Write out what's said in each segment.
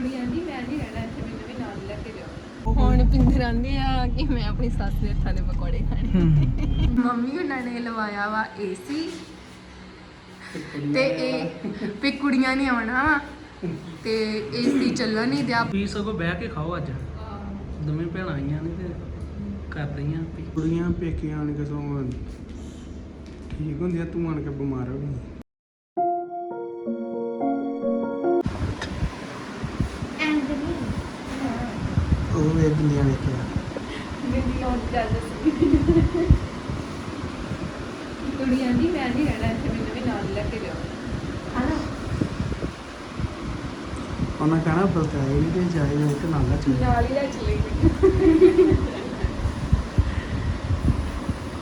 ਕੁੜੀ ਆਂਦੀ ਮੈਂ ਨਹੀਂ ਰਹਿਣਾ ਇੱਥੇ ਮੈਨੂੰ ਵੀ ਨਾਲ ਲੈ ਕੇ ਜਾਓ। ਹੁਣ ਪਿੰਦਰ ਆਂਦੇ ਆ ਕਿ ਮੈਂ ਆਪਣੀ ਸੱਸ ਦੇ ਹੱਥਾਂ ਦੇ ਪਕੌੜੇ ਖਾਣੇ। ਮੰਮੀ ਉਹਨਾਂ ਨੇ ਲਵਾਇਆ ਵਾ ਏਸੀ ਤੇ ਇਹ ਵੀ ਕੁੜੀਆਂ ਨਹੀਂ ਆਉਣਾ ਵਾ ਤੇ ਏਸੀ ਚੱਲਣ ਨਹੀਂ ਦਿਆ। ਵੀ ਸਗੋਂ ਬਹਿ ਕੇ ਖਾਓ ਅੱਜ। ਦੋਵੇਂ ਭੈਣਾਂ ਆਈਆਂ ਨੇ ਤੇ ਕਰ ਰਹੀਆਂ। ਵੀ ਕੁੜੀਆਂ ਪੇਕੇ ਆਣ ਕੇ ਸਗੋਂ ਠੀਕ ਹੁੰਦੀਆਂ ਤੂੰ ਆਣ ਕੇ ਬਿਮਾਰ ਹੋ ਗਈ। ਉਹ ਵੇ ਬਿੰਦੀਆਂ ਵੇਖਿਆ ਮੇਰੀ ਔਰ ਚੱਲ ਸੀ ਕੁੜੀ ਆਂਦੀ ਮੈਂ ਨਹੀਂ ਰਹਿਣਾ ਇੱਥੇ ਮੈਨੂੰ ਵੀ ਨਾਲ ਲੈ ਕੇ ਜਾਓ। ਹਨਾ? ਉਹਨਾਂ ਕਹਣਾ ਬਲਕਾਏ ਨਹੀਂ ਤੇ ਜਾਏ ਨਹੀਂ ਤੇ ਨਾਲ ਚੱਲ। ਨਾਲ ਹੀ ਲੈ ਚਲੇ।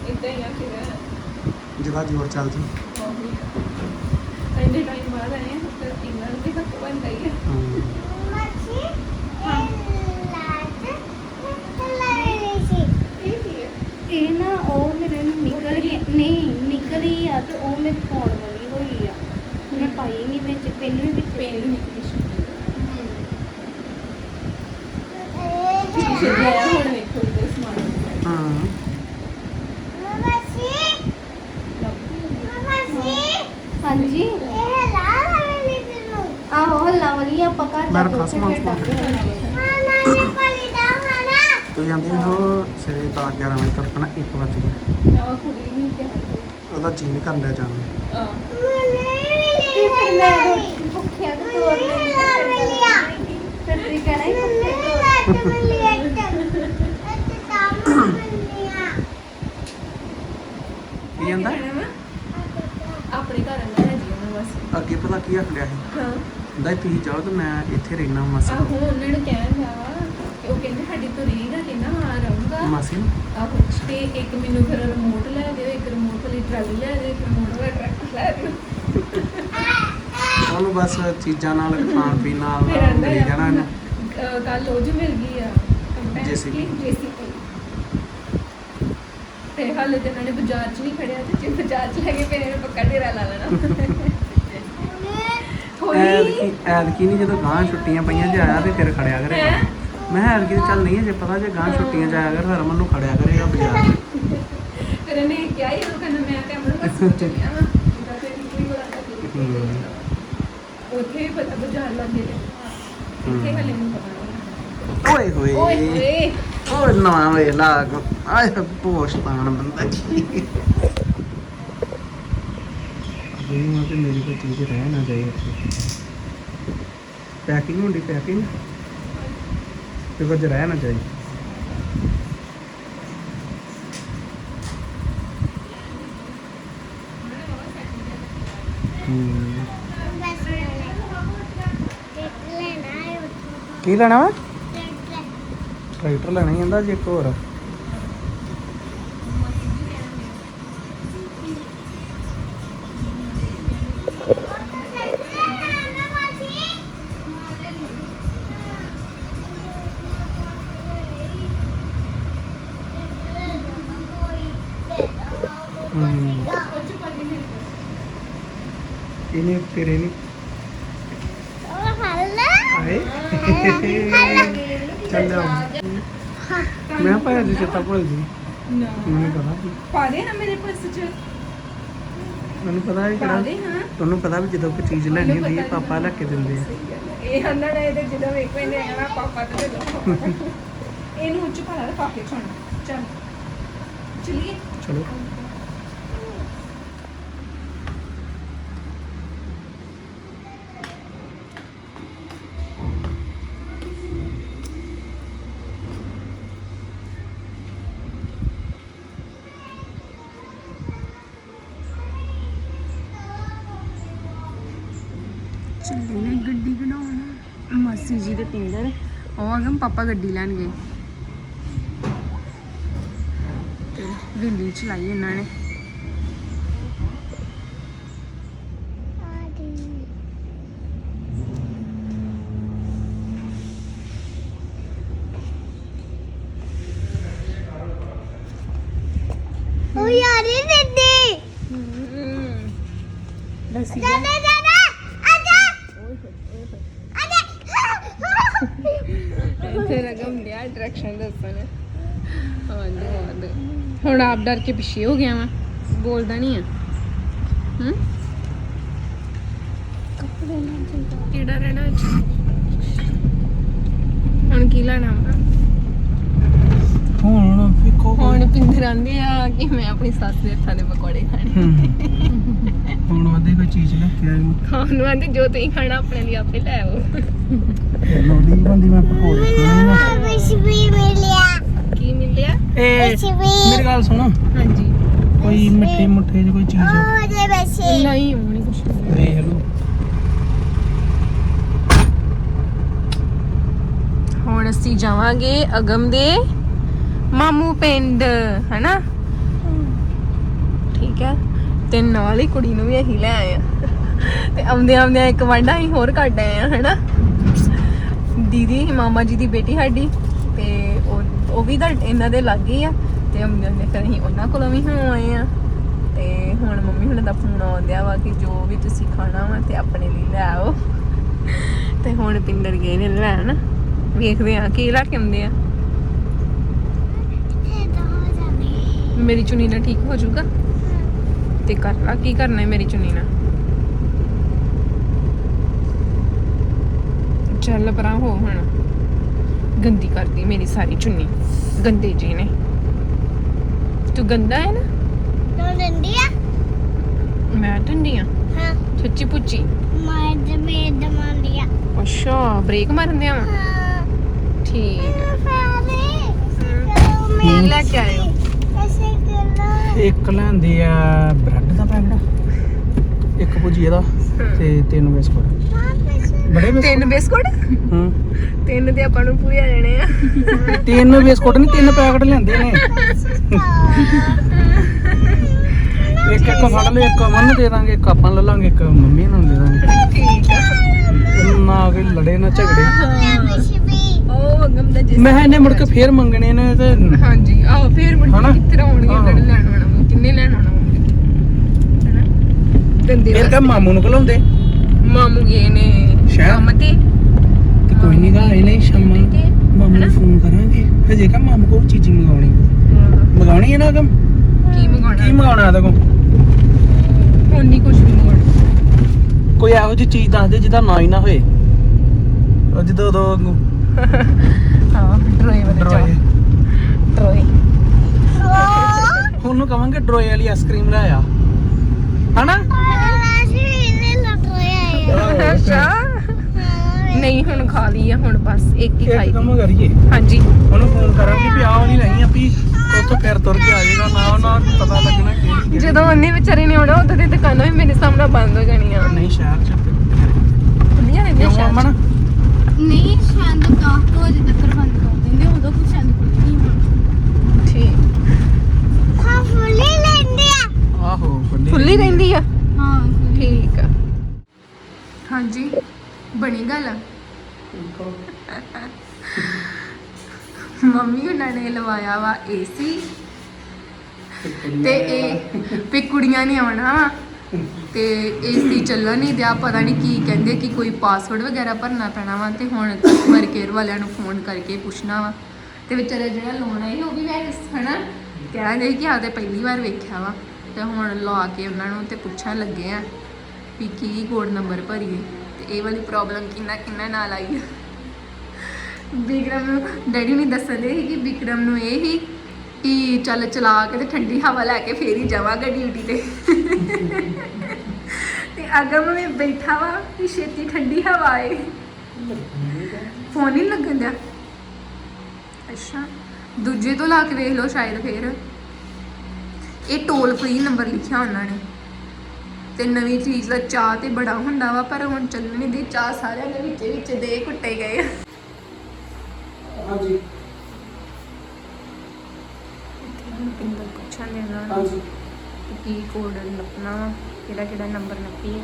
ਇਦਾਂ ਹੀ ਆ ਫਿਰ। ਜਿਹਦਾ ਜੋਰ ਚੱਲ ਜੀ ਇੰਨੇ ਟਾਈਮ ਬਾਅਦ ਆਏ ਹਾਂ ਤਾਂ ਇਹਨਾਂ ਦੇ ਹੱਕ ਬਣ ਗਈ ਹੈ ਇਹ ਕੀ ਹੈ ਇਹ ਨਾ ਉਹ ਮੇਰੇ ਨੂੰ ਨਿਕਲ ਗਈ ਨਹੀਂ ਨਿਕਲੀ ਆ ਤੇ ਉਹ ਮੇਰੇ ਪਾਉਣ ਵਾਲੀ ਹੋਈ ਆ। ਮੈਂ ਪਾਈ ਨਹੀਂ ਵਿੱਚ ਪਿੰਨ ਵੀ ਵਿੱਚ ਪੇਨ ਨਿਕਲੀ ਸ਼ੁਰੂ ਹੁਣ ਵੇਖੋ ਇਹ ਸਮਾਨ। ਹਾਂ ਹਾਂਜੀ। ਆਹੋ ਹੱਲਾ ਵਾਲੀ ਆਪਾਂ ਘਰ ਮੈਂ ਜਾ ਰੱਖਾਂ ਸਮਾਨ ਸਮੂਨ। ਤੂੰ ਜਾਂਦੀ ਹੋ ਸਵੇਰੇ 10 11 ਵਜੇ ਤੱਕ ਨਾ 1 ਵਜੇ ਤੇ ਉਹਦਾ ਜੀ ਨਹੀਂ ਕਰਦਾ ਜਾਣ ਕੀ ਜਾਂਦਾ ਆਪਣੇ ਘਰ ਅੰਦਰ ਹੈ ਜੀ ਉਹਨਾਂ ਬਸ ਅੱਗੇ ਪਤਾ ਕੀ ਆਖਿਆ ਸੀ? ਹਾਂ। ਕਹਿੰਦਾ ਤੁਸੀਂ ਜਾਓ ਤੇ ਮੈਂ ਇੱਥੇ ਰਹਿਣਾ ਮਾਸੀ। ਆਹੋ। ਉਹਨਾਂ ਨੂੰ ਕਹਿਣ ਦਾ ਕਿ ਉਹ ਕਹਿੰਦੇ ਸਾਡੇ ਤੋਂ ਰਹੇਗਾ ਕਹਿੰਦਾ ਹਾਂ ਰਹੂੰਗਾ। ਮਾਸੀ ਨੂੰ? ਆਹੋ ਤੇ ਇੱਕ ਮੈਨੂੰ ਫਿਰ ਰਿਮੋਟ ਲੈ ਦਿਓ ਇੱਕ ਰਿਮੋਟ ਵਾਲੀ ਟਰਾਲੀ ਲੈ ਦਿਓ ਇੱਕ ਰਿਮੋਟ ਵਾਲਾ ਟਰੈਕਟਰ ਲੈ ਦਿਓ। ਉਹਨੂੰ ਬਸ ਚੀਜ਼ਾਂ ਨਾਲ ਖਾਣ ਪੀਣ ਨਾਲ ਫਿਰ ਆਂਦਾ ਮਿਲ ਜਾਣਾ ਇਹਨੂੰ। ਕੱਲ ਉਹ ਜੋ ਮਿਲ ਗਈ ਆ JCB ਜੇਸੀਪੀ ਤੇ ਹਾਲੇ ਤੇ ਉਹਨਾਂ ਨੇ ਬਾਜ਼ਾਰ 'ਚ ਨਹੀਂ ਖੜਿਆ ਤੇ ਜੇ ਬਾਜ਼ਾਰ 'ਚ ਲੈ ਕੇ ਫਿਰ ਇਹਨੇ ਪੱਕਾ ਡੇਰਾ ਲਾ ਲੈਣਾ। ਥੋੜੀ ਐਤਕੀ ਐਤਕੀ ਨਹੀਂ ਜਦੋਂ ਗਾਂ ਛੁੱਟੀਆਂ ਪਈਆਂ ਜੇ ਆਇਆ ਤੇ ਫਿਰ ਖੜਿਆ ਕਰੇਗਾ ਹੈਂ? ਮੈਂ ਐਤਕੀ ਤੇ ਚੱਲ ਨਹੀਂ ਜੇ ਪਤਾ ਜੇ ਗਾਂ ਛੁੱਟੀਆਂ ਚ ਆਇਆ ਕਰ ਹਰਮਨ ਨੂੰ ਖੜਿਆ ਕਰੇਗਾ ਬਾਜ਼ਾਰ। ਫਿਰ ਇਹਨੇ ਕਿਹਾ ਹੀ ਉਹ ਕਹਿੰਦਾ ਮੈਂ ਅਮਨ ਬਸ ਸੋਚ ਲਿਆ ਵਾ ਤੇ ਕੋਈ ਬੜਾ। ਉੱਥੇ ਵੀ ਪਤਾ ਬਾਜ਼ਾਰ ਲੱਗੇ ਤੇ ਇੱਥੇ ਹਲੇ ਨਹੀਂ ਪਤਾ ਓਏ ਹੋਏ। ਓਏ ਹੋਏ। ਓਏ ਨਾ ਵੇ ਲਾਗ ਆਏ ਪੋਸ਼ਤਾਨ ਬੰਦਾ ਜੀ ਅਬੇ ਨੂੰ ਤੇ ਮੇਰੀ ਕੋਈ ਚੀਜ਼ ਰਹਿ ਨਾ ਜਾਏ ਪੈਕਿੰਗ ਹੁੰਦੀ ਪੈਕਿੰਗ ਕੁਝ ਰਹਿ ਨਾ ਜਾਏ ਹੂੰ। ਕੀ ਲੈਣਾ ਵਾ? ਟਰੈਕਟਰ। ਲੈਣਾ ਹੀ ਕਹਿੰਦਾ ਜੀ ਇੱਕ ਹੋਰ। ਹੂੰ। ਇਹਨੇ ਤੇਰੇ ਨੇ। ਆਏ ਚੱਲ ਜਾ ਮੈਂ ਪਾਇਆ ਜੀ ਚੇਤਾ ਭੁੱਲ ਜੀ ਨਾ। ਮੈਨੂੰ ਪਤਾ ਸੀ। ਪਾ ਦੇ ਨਾ ਮੇਰੇ ਪਰਸ 'ਚ। ਮੈਨੂੰ ਪਤਾ ਹੈ ਪਾ ਕਿਹੜਾ ਦੇ ਹਾਂ ਤੁਹਾਨੂੰ ਪਤਾ ਵੀ ਜਦੋਂ ਕੋਈ ਚੀਜ਼ ਲੈਣੀ ਹੁੰਦੀ ਹੈ ਪਤਾ ਪਾਪਾ ਲੈ ਕੇ ਦਿੰਦੇ ਆ। ਸਹੀ ਗੱਲ ਹੈ। ਇਹ ਹੰਨਾ ਨੇ ਇਹਦੇ ਜਦੋਂ ਵੇਖੋ ਇਹਨੇ ਆਣਾ ਪਾਪਾ ਤੇ ਦੇ ਦੋ ਇਹਨੂੰ ਉੱਚ ਪਾ ਲੈ ਪਾ ਕੇ ਛੋਣਾ ਚੱਲ। ਚਲਿਏ। ਚਲੋ। ਚੱਲੇ ਨੇ ਗੱਡੀ ਬਣਾਉਣ। ਮਾਸੀ ਜੀ ਦੇ ਪਿੰਡਰ। ਉਹ ਆ ਗਏ ਪਾਪਾ ਗੱਡੀ ਲੈਣ ਗਏ। ਤੇ ਦਿੱਲੀ ਚਲਾਈ ਇਹਨਾਂ ਨੇ। ਉਹ ਯਾਰੀ ਦਿੱਦੀ। ਦੱਸੀ ਦਾਦਾ ਡਾਇਰੈਕਸ਼ਨ ਦੱਸਣ। ਹੁਣ ਆਪ ਡਰ ਕੇ ਪਿੱਛੇ ਹੋ ਗਿਆ ਵਾ। ਬੋਲਦਾ ਨਹੀਂ ਆ। ਹੂੰ? ਕੱਪੜੇ ਨਾਲ ਚੰਗਾ ਕਿਹੜਾ ਰਹਿਣਾ ਹੁਣ ਕੀ ਲੈਣਾ ਵਾ? ਹੁਣ। ਵੇਖੋ ਹੁਣ ਪਿੰਦਰ ਆਂਦੇ ਆ ਕਿ ਮੈਂ ਆਪਣੀ ਸੱਸ ਦੇ ਹੱਥਾਂ ਦੇ ਪਕੌੜੇ ਖਾਣੇ। ਹੁਣ ਉਹਦੇ ਕੋਈ ਚੀਜ਼ ਲੈ ਕੇ ਆਈ ਖਾਣ ਨੂੰ ਆਂਦੇ ਜੋ ਤੁਸੀਂ ਖਾਣਾ ਆਪਣੇ ਲਈ ਆਪੇ ਲੈ ਆਓ। ਲੋੜੀ ਬੰਦੀ ਮੈਂ ਪਕੌੜੇ ਖਾਣੇ ਆ। ਕੁਛ ਵੀ ਮਿਲਿਆ। ਕੀ ਮਿਲਿਆ? ਵੀ। ਮੇਰੀ ਗੱਲ ਸੁਣੋ। ਹਾਂਜੀ। ਕੋਈ ਮਿੱਠੇ ਮੁੱਠੇ ਚ ਕੋਈ ਚੀਜ਼ ਉਹਦੇ ਵਿੱਚ ਨਹੀਂ ਹੋਣੀ ਕੁਛ। ਵੇਖ ਲਓ। ਹੁਣ ਅਸੀਂ ਜਾਵਾਂਗੇ ਅਗਮ ਦੇ ਮਾਮੂ ਪਿੰਡ, ਹੈਨਾ? ਠੀਕ ਹੈ ਤੇ ਨਾਲ ਹੀ ਕੁੜੀ ਨੂੰ ਵੀ ਅਸੀਂ ਲੈ ਆਏ ਆ। ਤੇ ਆਉਂਦੇ ਆਉਂਦੇ ਇੱਕ ਵਾਂਡਾ ਹੀ ਹੋਰ ਕੱਢ ਆਏ ਆ, ਹੈਨਾ? ਦੀਦੀ, ਮਾਮਾ ਜੀ ਦੀ ਬੇਟੀ ਸਾਡੀ, ਤੇ ਉਹ ਉਹ ਵੀ ਤਾਂ ਇਹਨਾਂ ਦੇ ਲੱਗ ਆ। ਤੇ ਆਉਂਦੇ ਆਉਂਦੇ ਫਿਰ ਅਸੀਂ ਉਹਨਾਂ ਕੋਲੋਂ ਵੀ ਹੋ ਆਏ ਆ। ਤੇ ਹੁਣ ਮੰਮੀ ਹੁਣ ਦਾ ਫੋਨ ਆਉਂਦਿਆ ਵਾ ਕਿ ਜੋ ਵੀ ਤੁਸੀਂ ਖਾਣਾ ਵਾ ਤੇ ਆਪਣੇ ਲਈ ਲੈ ਆਓ। ਤੇ ਹੁਣ ਪਿੰਡਰ ਗਏ ਨੇ ਲੈਣ। ਵੇਖਦੇ ਆ, ਕੀ ਲੈ ਕੇ ਆਉਂਦੇ ਆ। ਮੇਰੀ ਚੁੰਨੀ ਨਾਲ ਠੀਕ ਹੋ ਜਾਊਗਾ? ਤੇ ਕਰ ਲਾ ਕੀ ਕਰਨਾ ਹੈ ਮੇਰੀ ਚੁੰਨੀ ਨਾਲ? ਚੱਲ ਪਰਾਂ ਹੋ ਹੁਣ। ਗੰਦੀ ਕਰਦੀ ਮੇਰੀ ਸਾਰੀ ਚੁੰਨੀ। ਗੰਦੇ ਜੀ ਨੇ। ਤੂੰ ਗੰਦਾ ਹੈ ਨਾ? ਤੂੰ ਦੰਦੀਆ ਮੈਂ ਟੰਡੀ ਆ? ਹਾਂ। ਸੱਚੀ ਪੁੱਚੀ ਮੈਂ ਤੇ ਮੈਂ ਦਮਾਂਦੀਆ ਅੱਛਾ ਬ੍ਰੇਕ ਮਾਰਨ ਦਿਆਂ ਹਾਂ। ਠੀਕ ਹੈ। ਲੈ ਕੇ ਆਇਓ ਕਰ ਇੱਕ ਲੈਂਦੇ ਆ ਬ੍ਰੈਡ ਦਾ ਪੈਕਟ ਇੱਕ ਭੁਜੀਆ ਦਾ ਤੇ ਤਿੰਨ ਬਿਸਕੁਟ। ਬੜੇ ਬਿਸਕੁਟ? ਤਿੰਨ ਬਿਸਕੁਟ? ਹੂੰ। ਤਿੰਨ ਤੇ ਆਪਾਂ ਨੂੰ ਪੂਰੇ ਆ ਜਾਣੇ ਆ। ਤਿੰਨ ਬਿਸਕੁਟ ਨਹੀਂ ਤਿੰਨ ਪੈਕਟ ਲੈਂਦੇ ਨੇ। ਇੱਕ ਇੱਕ ਫੜ ਲਓ ਇੱਕ ਅਮਨ ਨੂੰ ਦੇ ਦਾਂਗੇ ਇੱਕ ਆਪਾਂ ਲੈ ਲਾਂਗੇ ਇੱਕ ਮੰਮੀ ਨੂੰ ਦੇ ਦਾਂਗੇ। ਠੀਕ ਆ। ਨਾ ਕੋਈ ਲੜੇ ਨਾ ਝਗੜੇ। ਉਹ ਅਗਮ ਦਾ ਜਿਸ ਮੈਂ ਕਿਹਾ ਇਹਨੇ ਮੁੜ ਕੇ ਫੇਰ ਮੰਗਣੇ ਨੇ ਤੇ ਹਾਂਜੀ ਆਹੋ ਫੇਰ ਮੁੜ ਹਨਾ? ਕੇ ਕਿੱਥੇ ਆਉਣਗੇ ਲੈਣ ਆਉਣਾ ਵਾ, ਕਿੰਨੇ ਲੈਣ ਆਉਣਾ ਵਾ? ਹਨਾ? ਦੰਦੇ ਫੇਰ ਕਾ ਮਾਮੂ ਨੂੰ ਘਲਾਉਂਦੇ ਮਾਮੂ ਗਏ ਨੇ ਸ਼ਹਿਰ? ਕੰਮ ਤੇ। ਤੇ ਕੋਈ ਨਹੀਂ ਗਾ ਇਹਨੇ ਸ਼ਾਮਾਂ। ਮਾਮੂ ਨੂੰ ਫੋਨ ਕਰਾਂਗੇ। ਹਜੇ ਕਾ ਮਾਮੂ ਕੋਲ ਚੀਜ਼ੀ ਮੰਗਾਉਣੀ ਮੰਗਾਉਣੀ ਹੈ। ਨਾ ਕਮ ਕੀ ਮੰਗਾਉਣਾ ਕੀ ਮੰਗਾਉਣਾ ਇਹਦੇ ਕੋਲ? ਹੁਣ ਨਹੀਂ ਕੁਝ ਵੀ ਮੰਗਾਉਣਾ ਕੋਈ ਇਹੋ ਜਿਹੀ ਚੀਜ਼ ਦੱਸ ਦੇ ਜਿਹਦਾ ਨਾਂ ਹੀ ਨਾ ਹੋਏ। ਉਹ ਜਦੋਂ ਉਦੋਂ ਹਾਂ ਡਰੋਏ ਵਾਲੇ ਡਰੋਏ। ਡਰੋਏ। ਉਹਨੂੰ ਕਵਾਂਗੇ ਡਰੋਏ ਵਾਲੀ ਆਈਸਕ੍ਰੀਮ ਲੈ ਆ। ਹਨਾ? ਅੱਛਾ। ਨਹੀਂ ਹੁਣ ਖਾ ਲਈ ਆ ਹੁਣ ਬਸ ਇੱਕ ਹੀ ਖਾਈ। ਇੱਕ ਕੰਮ ਦੀ ਕਰੀਏ। ਹਾਂਜੀ। ਉਹਨੂੰ ਫੋਨ ਕਰਾਂਗੇ ਵੀ ਆਹ ਵਾਲੀ ਨਹੀਂ ਆ ਵੀ ਉੱਥੋਂ ਫਿਰ ਤੁਰ ਕੇ ਆ ਜਾਏਗਾ ਨਾ ਉਹਨਾਂ ਨੂੰ ਪਤਾ ਲੱਗਣਾ ਕਿਹੜੀ ਕਿਹੜੀ। ਜਦੋਂ ਉਹਨੇ ਵਿਚਾਰੇ ਨੇ ਆਉਣਾ ਉਦੋਂ ਤੇ ਦੁਕਾਨਾਂ ਵੀ ਮੇਰੇ ਸਾਹਮਣੇ ਬੰਦ ਹੋ ਜਾਣੀਆਂ। ਨਹੀਂ ਸ਼ਹਿਰ ਚ। ਰਹਿੰਦੀਆਂ ਕਿਉਂ ਸ਼ਾਇਦ ਅਮਨ? ਨਹੀਂ ਸ਼ਾਇਦ 10 ਵਜੇ ਤੱਕ ਬੰਦ ਕਰ ਦਿੰਦੇ ਉਦੋਂ ਕੁਝ ਸ਼ਾਇਦ ਖੁੱਲ੍ਹਣੀ ਨਹੀਂ ਠੀਕ। ਹਾਂ ਫੁੱਲੀ ਲੈਂਦੇ ਆ। ਆਹੋ ਖੁੱਲੀ ਰਹਿੰਦੀ ਆ। ਹਾਂ ਠੀਕ ਆ। ਹਾਂਜੀ ਬਣੀ ਗੱਲ? ਮੰਮੀ ਉਹਨਾਂ ਨੇ ਲਵਾਇਆ ਵਾ ਏਸੀ ਤੇ ਇਹ ਵੀ ਕੁੜੀਆਂ ਨੇ ਆਉਣਾ ਵਾ। ਤੇ ਏਸੀ ਚੱਲਣ ਨਹੀਂ ਦਿਆ, ਪਤਾ ਨਹੀਂ ਕੀ ਕਹਿੰਦੇ ਕਿ ਕੋਈ ਪਾਸਵਰਡ ਵਗੈਰਾ ਭਰਨਾ ਪੈਣਾ ਵਾ ਤੇ ਹੁਣ ਕਸਟਮਰ ਕੇਅਰ ਵਾਲਿਆਂ ਨੂੰ ਫੋਨ ਕਰਕੇ ਪੁੱਛਣਾ ਵਾ। ਤੇ ਵਿਚਾਰਾ ਜਿਹੜਾ ਲੋਨ ਆਈ ਉਹ ਵੀ ਵੈਸ ਹਨਾ? ਕਹਿੰਦੇ ਕਿ ਆਦੇ ਪਹਿਲੀ ਵਾਰ ਵੇਖਿਆ ਵਾ ਤੇ ਹੁਣ ਲਾ ਕੇ ਉਹਨਾਂ ਨੂੰ ਤੇ ਪੁੱਛਣ ਲੱਗੇ ਆ ਵੀ ਕੀ ਕੋਡ ਨੰਬਰ ਭਰੀਏ। ਤੇ ਇਹ ਵਾਲੀ ਪ੍ਰੋਬਲਮ ਕਿੰਨਾ ਕਿੰਨਾ ਨਾਲ ਆਈ ਆ। ਵਿਕਰਮ ਨੂੰ, ਡੈਡੀ ਨੇ ਦੱਸਦੇ ਸੀ ਕਿ ਵਿਕਰਮ ਨੂੰ ਇਹ ਹੀ ਕਿ ਚੱਲ ਚਲਾ ਕੇ ਤੇ ਠੰਡੀ ਹਵਾ ਲੈ ਕੇ ਫੇਰ ਹੀ ਜਾਵਾਂਗਾ ਡਿਊਟੀ ਤੇ। ਤੇ ਅਗਮ ਵੀ ਬੈਠਾ ਵਾ ਕਿ ਛੇਤੀ ਠੰਡੀ ਹਵਾ ਆਏ। ਫੋਨ ਹੀ ਲੱਗਣ ਦਿਆ। ਅੱਛਾ, ਦੂਜੇ ਤੋਂ ਲਾ ਕੇ ਵੇਖ ਲਓ ਸ਼ਾਇਦ ਫੇਰ। ਇਹ ਟੋਲ ਫ੍ਰੀ ਨੰਬਰ ਲਿਖਿਆ ਉਹਨਾਂ ਨੇ। ਤੇ ਨਵੀਂ ਚੀਜ਼ ਦਾ ਚਾਹ ਤੇ ਬੜਾ ਹੁੰਦਾ ਵਾ, ਪਰ ਹੁਣ ਚੱਲਣ ਦੇ ਚਾਹ ਸਾਰਿਆਂ ਦੇ ਵਿੱਚ ਵਿੱਚ ਦੇ ਕੁੱਟੇ ਗਏ ਆ। ਹਾਂਜੀ। ਦੇ ਉਹਨਾਂ ਨੂੰ ਹਾਂਜੀ। ਕਿ ਕੀ ਕੋਡ ਨੱਪਣਾ ਵਾ ਕਿਹੜਾ ਕਿਹੜਾ ਨੰਬਰ ਨੱਪੀਏ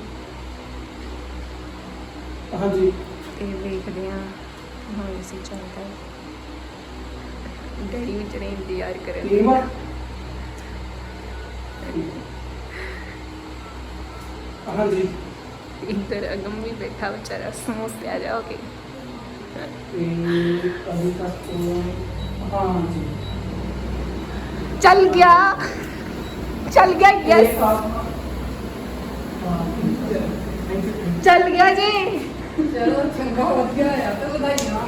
ਹਾਂਜੀ। ਤੇ ਵੇਖਦੇ ਆ ਹੁਣ ਅਸੀਂ ਚੱਲਦਾ ਹੈ। ਡੈਡੀ ਵੀ ਜਿਹੜੇ ਇੰਤਜ਼ਾਰ ਕਰਨ ਕੀ ਮਾਰ ਹਾਂਜੀ। ਇੱਧਰ ਅਗਮ ਵੀ ਬੈਠਾ ਵਿਚਾਰਾ ਸਮੋਸੇ ਆ ਜਾ ਕੇ ਇਹ ਅਭੀ ਤੱਕ ਤੋਂ ਹਾਂ ਚੱਲ ਗਿਆ। ਚੱਲ ਗਿਆ ਯੈਸ ਇਹ ਆਪ- ਹਾਂ, ਚੱਲ ਗਿਆ ਜੀ। ਚਲੋ ਚੰਗਾ ਵਧੀਆ ਆ ਤੇ ਵਧਾਈਆਂ।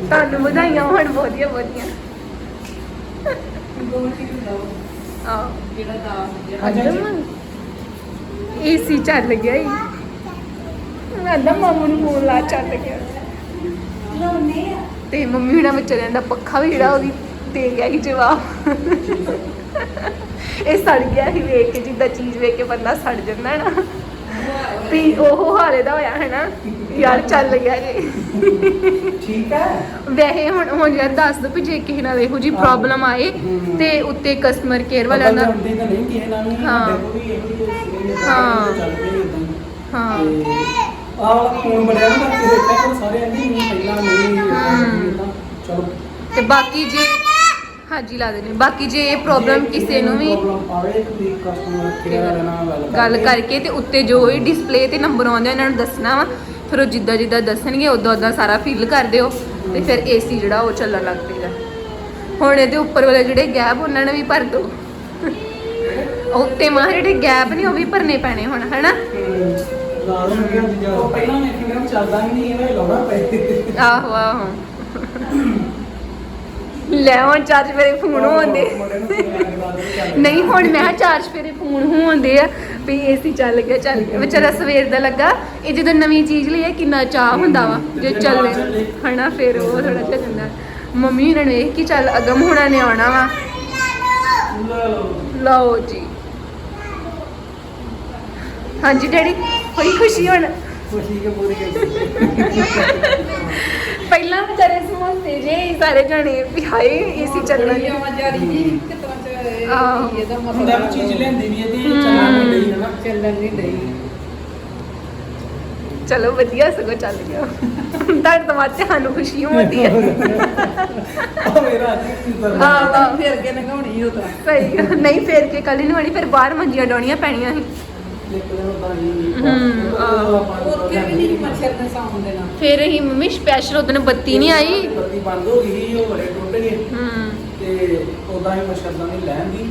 ਤੁਹਾਨੂੰ ਵਧਾਈਆਂ ਹੋਣ ਬਹੁਤੀਆਂ ਬਹੁਤੀਆਂ। ਟਿਕ ਜਾਓ ਆ ਜਿਹੜਾ ਦਾ ਅਦਮ ਏਸੀ ਚੱਲ ਗਿਆ ਈ ਅਦਮ ਮਾਮੂ ਨੂੰ ਫੋਨ ਲਾ ਚੱਲ ਗਿਆ। ਤੇ ਮੰਮੀ ਹੁਣਾਂ ਵਿਚਾਰਿਆਂ ਦਾ ਪੱਖਾ ਵੀ ਜਿਹੜਾ ਉਹਦੀ ਦੇ ਗਿਆ ਸੀ ਜਵਾਬ। ਇਹ ਸੜ ਗਿਆ ਸੀ ਵੇਖ ਕੇ ਜਿੱਦਾਂ ਚੀਜ਼ ਵੇਖ ਕੇ ਬੰਦਾ ਸੜ ਜਾਂਦਾ ਨਾ। ਵੀ ਉਹ ਹਾਲੇ ਦਾ ਹੋਇਆ ਹੈ ਨਾ ਯਾਰ ਚੱਲ ਗਿਆ ਜੀ ਠੀਕ ਹੈ। ਵੈਸੇ ਹੁਣ ਹੁਣ ਯਾਰ ਦੱਸ ਦੋ ਵੀ ਜੇ ਕਿਸੇ ਨਾਲ ਇਹੋ ਜੀ ਪ੍ਰੋਬਲਮ ਆਏ ਤੇ ਉੱਤੇ ਕਸਟਮਰ ਕੇਅਰ ਵਾਲਿਆਂ ਦਾ ਹੁੰਦੀ ਤਾਂ ਨਹੀਂ ਕਿਸੇ ਨਾਲ ਵੀ ਹਾਂ। ਦੇਖੋ ਵੀ ਇਹੋ ਜਿਹੀ ਹਾਂ। ਚੱਲ ਇਦਾਂ ਹਾਂ। ਆਹ ਵਾਲਾ ਫੋਨ ਬੜਿਆ ਨਾ ਕਿ ਦੇਖਿਆ ਸਾਰੇ ਅੰਦੀ ਨਹੀਂ ਪਹਿਲਾਂ ਨਹੀਂ ਹਮ। ਚਲੋ। ਤੇ ਬਾਕੀ ਜੇ ਹਾਂਜੀ ਲਾ ਦੇਣੀ ਬਾਕੀ ਜੇ ਇਹ ਪ੍ਰੋਬਲਮ ਕਿਸੇ ਨੂੰ ਵੀ ਪ੍ਰੋਬਲਮ ਆਵੇ ਤੁਸੀਂ ਕਸਟਮਰ ਕੇਅਰ ਨਾਲ ਗੱਲ ਕਰਕੇ ਤੇ ਉੱਤੇ ਜੋ ਵੀ ਡਿਸਪਲੇ ਤੇ ਨੰਬਰ ਆਉਂਦੇ ਆ, ਇਹਨਾਂ ਨੂੰ ਦੱਸਣਾ ਵਾ। ਫਿਰ ਉਹ ਜਿੱਦਾਂ ਜਿੱਦਾਂ ਦੱਸਣਗੇ ਉਦਾਂ ਉਦਾਂ ਸਾਰਾ ਫਿਲ ਕਰ ਦਿਓ। ਤੇ ਫਿਰ ਏਸੀ ਜਿਹੜਾ ਉਹ ਚੱਲਣ ਲੱਗ ਪਏਗਾ। ਹੁਣ ਇਹਦੇ ਉੱਪਰ ਵਾਲੇ ਜਿਹੜੇ ਗੈਪ ਉਹਨਾਂ ਨੇ ਵੀ ਭਰ ਦਿਓ। ਉਹ ਉੱਤੇ ਮਾਹ ਜਿਹੜੇ ਗੈਪ ਨੇ ਉਹ ਵੀ ਭਰਨੇ ਪੈਣੇ ਹੁਣ ਹਨਾ? ਲਾਲ ਹੋ। ਗਿਆ ਦੂਜਾ ਉਹ ਪਹਿਲਾਂ ਮੈਂ ਕਿਹਾ ਚੱਲਦਾ ਹੀ ਨਹੀਂ ਇਹ ਲਾਉਣਾ ਪਏ ਆਹੋ ਆਹੋ। ਲੈ ਹੁਣ ਚਾਰਜ ਮੇਰੇ ਫੋਨ ਹੁੰਦੇ। ਨਹੀਂ ਹੁਣ ਮੈਂ ਚਾਰਜ ਫੇਰੇ ਫੋਨ ਹੁੰਦੇ ਆ। ਵੀ ਏਸੀ ਚੱਲ ਗਿਆ ਚੱਲ ਗਿਆ। ਵਿਚਾਰਾ ਸਵੇਰ ਦਾ ਲੱਗਾ। ਇਹ ਜਦੋਂ ਨਵੀਂ ਚੀਜ਼ ਲਈ ਇਹ ਕਿੰਨਾ ਚਾਹ ਹੁੰਦਾ ਵਾ। ਜੇ ਚੱਲੇ ਹਨਾ ਫਿਰ ਉਹ ਥੋੜਾ ਜਿਹਾ ਜਾਂਦਾ ਮੰਮੀ ਉਹਨਾਂ ਨੇ ਕਿ ਚੱਲ ਅਗਮ ਹੁਣਾਂ ਨੇ ਆਉਣਾ ਵਾ। ਲਓ। ਜੀ। ਹਾਂਜੀ ਡੈਡੀ ਬੜੀ ਖੁਸ਼ੀ ਹੁਣ? ਖੁਸ਼ੀ ਕੇ ਪੂਰੀ ਕਰ ਜੇ ਸਾਰੇ ਜਾਣੇ ਵੀ ਹਾਏ ਏਸੀ ਚੱਲਣਾ ਨਹੀਂ ਆਵਾਜ਼ਾਰੀ ਜੀ ਕਿਤਨਾ ਚ ਆਹੋ। ਇਹਦਾ ਹੁੰਦਾ ਵੀ ਚੀਜ਼ ਮਤਲਬ ਲੈਂਦੀ ਵੀ ਇਹਦੀ ਚੱਲਣ ਨਹੀਂ ਡਈ ਹੈ ਨਾ ਚੱਲਣ ਨਹੀਂ ਡਈ। ਚਲੋ ਵਧੀਆ ਸਗੋਂ ਚੱਲ ਗਿਆ। ਤੁਹਾਡੇ ਤੋਂ ਬਾਅਦ ਸਾਨੂੰ ਖੁਸ਼ੀ ਹੁੰਦੀ ਹੈ ਉਹ ਮੇਰਾ ਅੱਜ ਕੀ ਨਗਾਉਣੀ ਉਹ ਤਾਂ ਸਹੀ। ਨਹੀਂ ਫੇਰ ਕੇ ਕੱਲ ਨੂੰ ਆਣੀ ਫਿਰ ਬਾਹਰ ਮੰਜੀਆਂ ਡਾਉਣੀਆਂ ਪੈਣੀਆਂ ਸੀ। ਹੀ ਵੀ ਨਹੀਂ ਮੱਛਰ ਦੇਣਾ? ਫਿਰ ਅਸੀਂ ਮੰਮੀ ਸਪੈਸ਼ਲ ਉਹਦਨ ਬੱਤੀ ਨਹੀਂ ਆਈ। ਬੱਤੀ ਬੰਦ ਹੋ ਗਈ ਉਹ ਬੜੇ ਟੁੱਟ ਗਏ। ਹੂੰ। ਤੇ ਉਦਾਂ ਹੀ ਮਸ਼ਰਦਾਨੀ ਲੈਣ ਦੀ।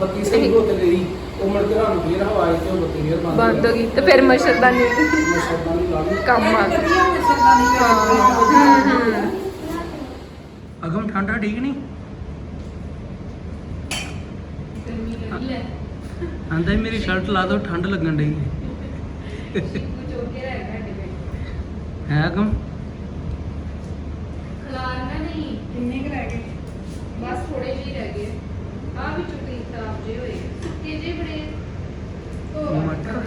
ਬੱਤੀ ਸਹੀ ਹੋ ਤੇ ਗਈ। ਉਹ ਮੁੜ ਕੇ ਨੂੰ ਫੇਰ ਹਵਾ ਆਈ ਤੇ ਬੱਤੀ ਫੇਰ ਬੰਦ ਬੰਦ ਹੋ ਗਈ ਤੇ ਫਿਰ ਮਸ਼ਰਦਾਨੀ ਮਸ਼ਰਦਾਨੀ ਲਾ ਲਈ ਕੰਮ ਆ ਗਿਆ। ਮੱਛਰਦਾਨੀ ਹੂੰ, ਹੂੰ। ਅਗਮ ਠੰਡਾ ਠੀਕ ਨਹੀਂ? ਆਂਦਾ ਮੇਰੀ ਸ਼ਰਟ ਲਾ ਦੋ ਠੰਡ ਲੱਗਣ ਡਈ ਹੈ। ਅਗਮ ਕਿੰਨੇ ਕੁ ਰਹਿ ਗਏ? ਬਸ ਥੋੜੇ ਜਿਹੇ ਰਹਿ ਗਏ। ਆ ਵੀ ਚੁੱਕੀ ਖਰਾਬ ਜੇ ਹੋਏ ਸੁੱਕੇ ਜੇ ਬੜੇ ਧੋ ਮਟਰ।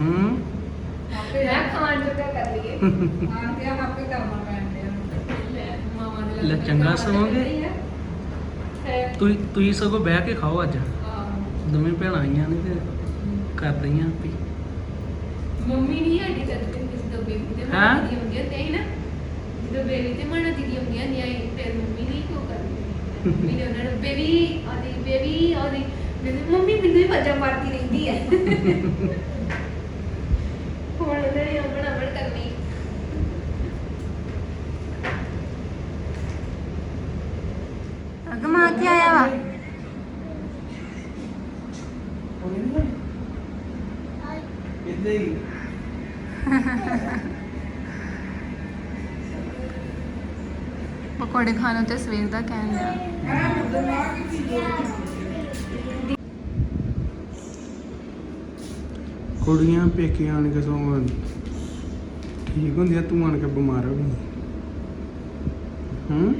ਹੂੰ। ਆਪੇ ਮੈਂ ਖਾਣ ਜੋਗਾ ਕਰ ਲਈਏ। ਆਪੇ ਕਰਨਾ ਪੈਂਦੇ ਆ। ਲੈ, ਚੰਗਾ। ਹੈ ਤੁਸੀਂ ਤੁਸੀਂ ਸਗੋਂ ਬਹਿ ਕੇ ਖਾਓ ਅੱਜ। ਦੋਵੇਂ ਭੈਣਾਂ ਆਈਆਂ ਨੇ ਤੇ ਕਰ ਰਹੀਆਂ ਵੀ। ਮੰਮੀ ਨਹੀਂ ਸਾਡੀ ਕਰਦੇ ਹੁੰਦੀ ਸੀ ਦਬੇ ਤੇ ਹੈਂ? ਮਾਂ ਦੀ ਹੁੰਦੀਆਂ ਤੇ ਨਾ। ਜਦੋਂ ਬੇਬੀ ਤੇ ਮਾਂ ਦੀ ਹੁੰਦੀਆਂ ਨਹੀਂ ਆਈ ਫਿਰ ਮੰਮੀ ਨਹੀਂ ਕਿਉਂ ਕਰਦੀ। ਮੰਮੀ ਨੇ ਉਹਨਾਂ ਨੂੰ ਬੇਬੀ ਆਦੀ ਬੇਬੀ ਆਦੀ। ਮੰਮੀ ਮੈਨੂੰ ਹੀ ਵਜਾ ਮਾਰਦੀ ਰਹਿੰਦੀ ਹੈ ਹੁਣ ਉਹਨਾਂ ਨੇ ਆਪਣਾ ਆਪਣ ਕਰਨੀ ਅਗਮਾ ਕੀ ਆਇਆ ਵਾ ਇੱਦਾਂ ਹੀ ਪਕੌੜੇ ਖਾਣੋਂ ਤੇ ਸਵੇਰ ਦਾ ਕਹਿਣ ਲਿਆ ਕੁੜੀਆਂ ਪੇਕੇ ਆਣ ਕੇ ਸੋ ਠੀਕ ਹੁੰਦੀਆਂ ਤੂੰ ਆਣ ਕੇ ਬਿਮਾਰ ਹੋ ਗਈ। ਹੂੰ?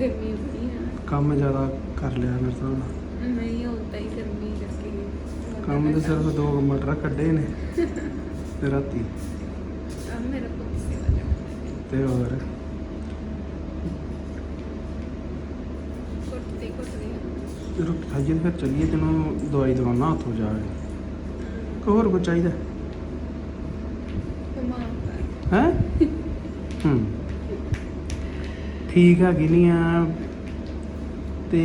ਗਰਮੀ ਬੜੀ ਹੈ ਕੰਮ ਜ਼ਿਆਦਾ ਕਰ ਲਿਆ ਮੇਰੇ ਨਾਲ। ਨਹੀਂ ਹੁੰਦਾ ਹੀ ਗਰਮੀ ਕਰਕੇ ਕੰਮ ਦੇ ਸਿਰਫ ਦੋ ਮਟਰ ਕੱਢੇ ਨੇ। ਤੇ ਰਾਤੀ? ਆ ਮੇਰਾ ਤੇ ਹੋਰ ਕੁੱਟਦੀ ਕੁੱਟਦੀ ਰੋਟੀ ਖਾਈਏ ਤੇ ਫਿਰ ਚੱਲੀਏ ਤੈਨੂੰ ਦਵਾਈ ਦਵਾਉਣਾ ਹੱਥੋਂ ਜਾ ਕੇ। ਹੋਰ ਕੁਝ ਚਾਹੀਦਾ? ਕਮਾ ਹੈ? ਹੂੰ। ਠੀਕ ਹੈਗੀ ਨਹੀਂ ਆ। ਤੇ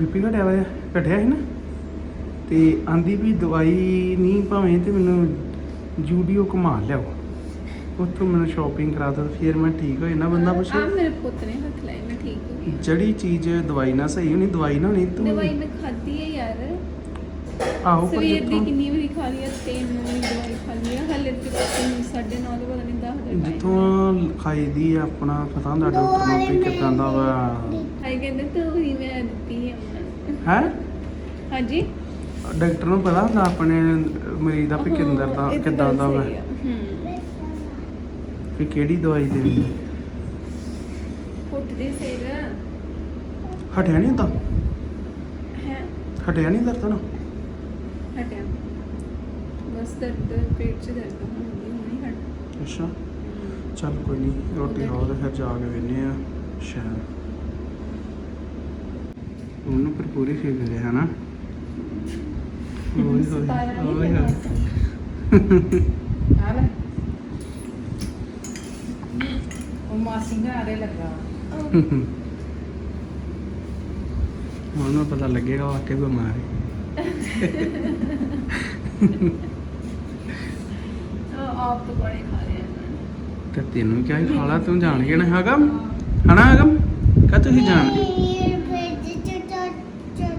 ਬੀਪੀ ਘਟਿਆ ਵਾ ਘਟਿਆ ਸੀ ਨਾ? ਤੇ ਆਂਦੀ ਵੀ ਦਵਾਈ ਨਹੀਂ ਭਾਵੇਂ ਤੇ ਮੈਨੂੰ ਜੂਡੀਓ ਘੁਮਾ ਲਿਆਓ। ਉੱਥੋਂ ਮੈਨੂੰ ਸ਼ਾਪਿੰਗ ਕਰਾ ਦੋ ਫਿਰ ਮੈਂ ਠੀਕ ਹੋ ਜਾਣਾ ਬੰਦਾ ਆ ਪੁੱਛੇ ਮੇਰੇ ਪੁੱਤ ਨੇ ਹੱਥ ਲਾਏ ਮੈਂ ਠੀਕ ਹੋ ਗਈ। ਜਿਹੜੀ ਚੀਜ਼ ਦਵਾਈ ਨਾਲ ਸਹੀ ਹੋਣੀ ਦਵਾਈ ਨਾ ਹੋਣੀ ਤੂੰ। ਦਵਾਈ ਮੈਂ ਖਾਧੀ ਹੈ ਯਾਰ। ਆਹੋ ਪਰ ਸਵੇਰ ਦੀ ਜਿੱਥੋਂ ਕਿੰਨੀ ਵਾਰੀ ਖਾ ਲਈ ਹੈ ਤਿੰਨ ਵਾਰੀ ਦਵਾਈ ਖਾ ਲਈ ਹਲੇ ਤੇ ਤਿੰਨ ਸਾਢੇ ਨੌ ਦੇ ਪਤਾ ਨਹੀਂ 10 ਦਾ ਟਾਈਮ ਜਿੱਥੋਂ ਖਾਈ ਦੀ ਆ ਆਪਣਾ ਪਤਾ ਹੁੰਦਾ ਡਾਕਟਰ ਨੂੰ ਵੀ ਕਿਦਾਂ ਦਾ ਵਾ। ਆਈ ਕਹਿੰਦੇ ਤੂੰ ਹੀ ਮੈਂ ਦਿੱਤੀ ਹੈ ਹੈ। ਹਾਂਜੀ? ਡਾਕਟਰ ਨੂੰ ਪਤਾ ਹੁੰਦਾ ਆਪਣੇ ਮਰੀਜ਼ ਦਾ ਵੀ ਕਿੰਦਰ ਦਾ ਤਾਂ ਕਿਦਾਂ ਦਾ ਵਾ। ਆ। ਹੂੰ। ਵੀ ਕਿਹੜੀ ਦਵਾਈ ਦੇਣੀ ਉੱਠਦੇ ਸਿਰ। ਹਟਿਆ ਨਹੀਂ ਹੁੰਦਾ? ਹੈ। ਹਟਿਆ ਨਹੀਂ ਦਰਦ ਨਾ ਹਟਿਆ। ਬਸ ਦਰਦ ਪੇਟ 'ਚ ਦਰਦ ਹੁੰਦੀ ਹੁਣੀ ਹਟ। ਅੱਛਾ। ਚੱਲ ਕੋਈ ਨਹੀਂ ਰੋਟੀ ਖਾਓ ਤੇ ਫਿਰ ਜਾ ਕੇ ਵੇਨੇ ਆ ਸ਼ਹਿਰ। ਉਹਨੂੰ ਪਰ ਪੂਰੀ ਫਿਕਰ ਹੈ। ਓਏ ਸਤਾਰਾ ਨਹੀਂ ਹੋਏ ਓਏ ਹੋਇਆ ਹੋਏ। ਆ ਲੈ। ਉਹ ਮਾਸੀ ਘਰੇ ਲੱਗਾ। ਹੁਣ ਨੂੰ ਪਤਾ ਲੱਗੇਗਾ ਵਾਕਈ ਬਿਮਾਰ ਹੈ। ਉਹ ਆਪ ਤੋਂ ਬੜੇ ਖਾ ਰਹੇ ਹਨ ਤੇ ਤੈਨੂੰ ਕਿਹਾ ਸੀ ਖਾਲਾ ਤੂੰ ਜਾਣ ਕੇ ਨਾ ਹੈਗਾ? ਹਨਾ ਹੈਗਾ? ਕਹ ਤੁਸੀਂ ਜਾਣ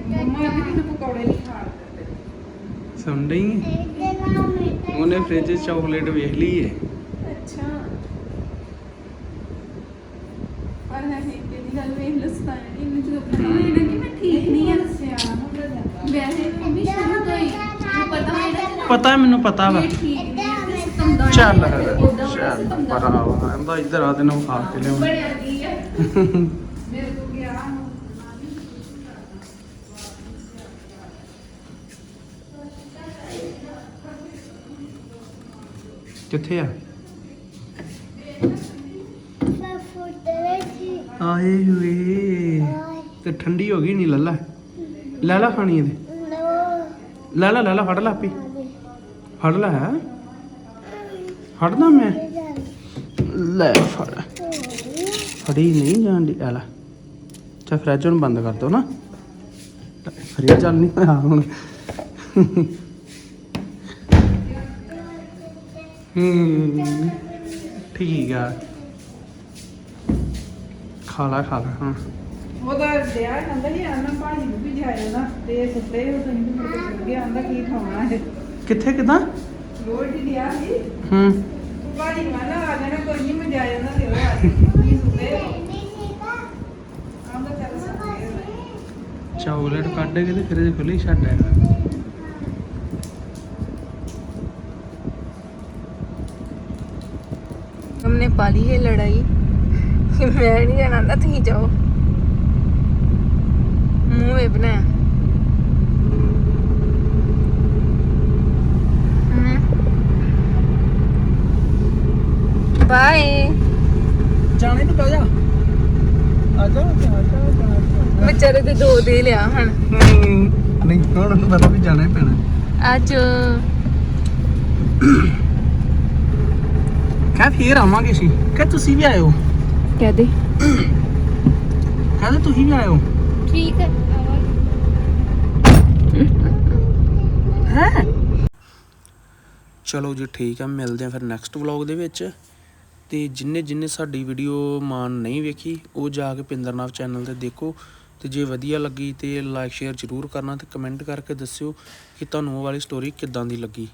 ਮੰਮਾ ਮੈਨੂੰ ਪਕੌੜੇ ਨਹੀਂ ਖਾਣ ਸੁਣ ਰਹੀ ਹੈ? ਉਹਨੇ ਫ੍ਰਿਜ 'ਚ ਚਾਕਲੇਟ ਵੇਖ ਲਈ ਅੱਛਾ ਪਰ ਹੈ ਇਹਦੀ ਗੱਲ ਵੇਖ ਲਸਤਾ ਪਤਾ ਹੋਇਆ ਨਾ ਕਿ ਮੈਂ ਠੀਕ ਨਹੀਂ ਆ। ਸਿਆਣਾ ਹੁੰਦਾ ਜਾਂਦਾ ਵੈਸੇ ਮੰਮੀ ਸ਼ੁਰੂ ਤੋਂ ਹੀ। ਮੈਨੂੰ ਪਤਾ ਹੋਇਆ ਨਾ ਪਤਾ ਮੈਨੂੰ ਪਤਾ ਵਾ। ਚੱਲ। ਚੱਲ ਪਰ ਆਂਦਾ ਇੱਧਰ ਆ ਤੈਨੂੰ ਖਾ ਕੇ ਲਿਆਉਂ ਮੇਰੇ ਤੋਂ ਗਿਆ ਕਿੱਥੇ ਆ? ਆਏ ਹੋਏ। ਤੇ ਠੰਡੀ ਹੋ ਗਈ ਨਹੀਂ ਲੱਲਾ। ਲੈ ਲਾ ਖਾਣੀ ਇਹਦੇ। ਲੈ ਲਾ ਲੈ ਲਾ, ਫੜ ਲਾ ਆਪੀ। ਫੜ ਲੈ ਹੈ। ਫੜਨਾ ਮੈਂ? ਲੈ ਫੜ। ਫੜੀ ਨਹੀਂ ਜਾਂਦੀ ਆ ਲੈ ਚਾ ਫਰਿੱਜ ਨੂੰ ਬੰਦ ਕਰ ਦੋ ਨਾ। ਫਰਿੱਜ ਚੱਲ ਨਹੀਂ ਹੋਇਆ ਹੁਣ। ਹੂੰ, ਠੀਕ ਆ। ਖਾ ਲਾ ਖਾ ਲਾ, ਹਾਂ। ਉਹਦਾ ਵਿਆਹ ਕਹਿੰਦਾ ਸੀ ਆਨਾ ਭਾਜੀ ਨੂੰ ਵੀ ਜਾਇਆ ਨਾ ਤੇ ਸੁੱਤੇ ਉਹ ਤੁਸੀਂ ਵੀ ਮੁੜ ਕੇ ਚਲ ਗਿਆ ਆਂਦਾ ਕੀ ਖਾਣਾ ਹੈ ਕਿੱਥੇ ਕਿਦਾਂ ਰੋਜ਼ ਹੀ ਲਿਆ ਸੀ ਹੂੰ ਭਾਜੀ ਮਾਨਾ ਆ ਜਾਣਾ ਕੋਈ ਨਹੀਂ ਮੈਂ ਜਾਇਆ ਨਾ ਤੇ ਉਹ ਆ ਜਾਣਾ ਸੁੱਤੇ ਆਂਦਾ ਚੱਲ ਸੁੱਤੇ ਚਾਕਲੇਟ ਕੱਢ ਕੇ ਤੇ ਫਿਰ ਖੁੱਲੀ ਛੱਡ ਆ हमने पाली है लड़ाई कि मैं नहीं जाना था तुम जाओ ਮੂੰਹ ਵੇ ਬਣਾਇਆ ਬਾਏ ਜਾਣੇ ਨੂੰ ਬਹਿ ਜਾ। ਆ ਜਾ ਵਿਚਾਰੇ ਤੇ ਦੋ ਦੇ ਲਿਆ ਹਣ। ਨਹੀਂ ਹੁਣ ਨੂੰ ਪਤਾ ਵੀ ਜਾਣਾ ਪੈਣਾ। ਅੱਜ ਕਾ ਫੇਰ ਆਵਾਂਗੇ ਸੀ ਕਾ ਤੁਸੀਂ ਵੀ ਆਇਓ। ਕਹਦੇ? ਕਹਦੇ ਤੁਸੀਂ ਵੀ ਆਇਓ। ਠੀਕ ਹੈ। ਹੈ ਚਲੋ ਜੀ ਠੀਕ ਆ, ਮਿਲਦੇ ਆ ਫਿਰ ਨੈਕਸਟ ਵਲੌਗ ਦੇ ਵਿੱਚ। ਤੇ ਜਿੰਨੇ ਜਿੰਨੇ ਸਾਡੀ ਵੀਡੀਓ ਮਾਨ ਨਹੀਂ ਵੇਖੀ, ਉਹ ਜਾ ਕੇ ਪਿੰਦਰਨਾਥ ਚੈਨਲ ਤੇ ਦੇਖੋ। ਤੇ ਜੇ ਵਧੀਆ ਲੱਗੀ ਤੇ ਲਾਈਕ ਸ਼ੇਅਰ ਜ਼ਰੂਰ ਕਰਨਾ ਤੇ ਕਮੈਂਟ ਕਰਕੇ ਦੱਸਿਓ ਕਿ ਤੁਹਾਨੂੰ ਉਹ ਵਾਲੀ ਸਟੋਰੀ ਕਿੱਦਾਂ ਦੀ ਲੱਗੀ।